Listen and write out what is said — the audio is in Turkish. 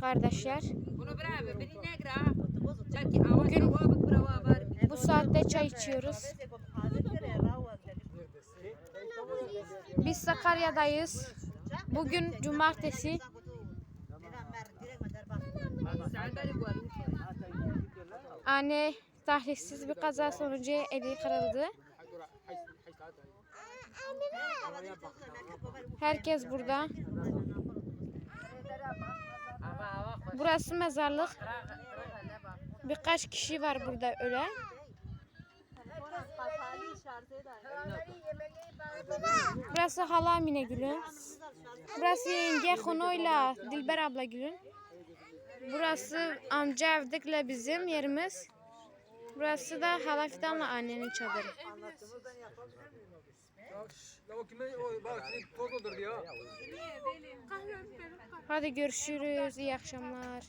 Kardeşler. Gra? Çaki avat Bugün-. Bu saatte çay içiyoruz. Biz Sakarya'dayız. Bugün cumartesi. Anne tahriksiz bir kaza sonucu eli kırıldı. Herkes burada. Burası mezarlık. Birkaç kişi var burada ölen. Burası hala Mine Gül'ün. Burası yenge Hono'yla Dilber abla Gül'ün. Burası amca evdikle bizim yerimiz. Burası da hala Fidan'la annenin çadırı. Ya o kime o bak toz doldurdu ya. Hadi görüşürüz. İyi akşamlar.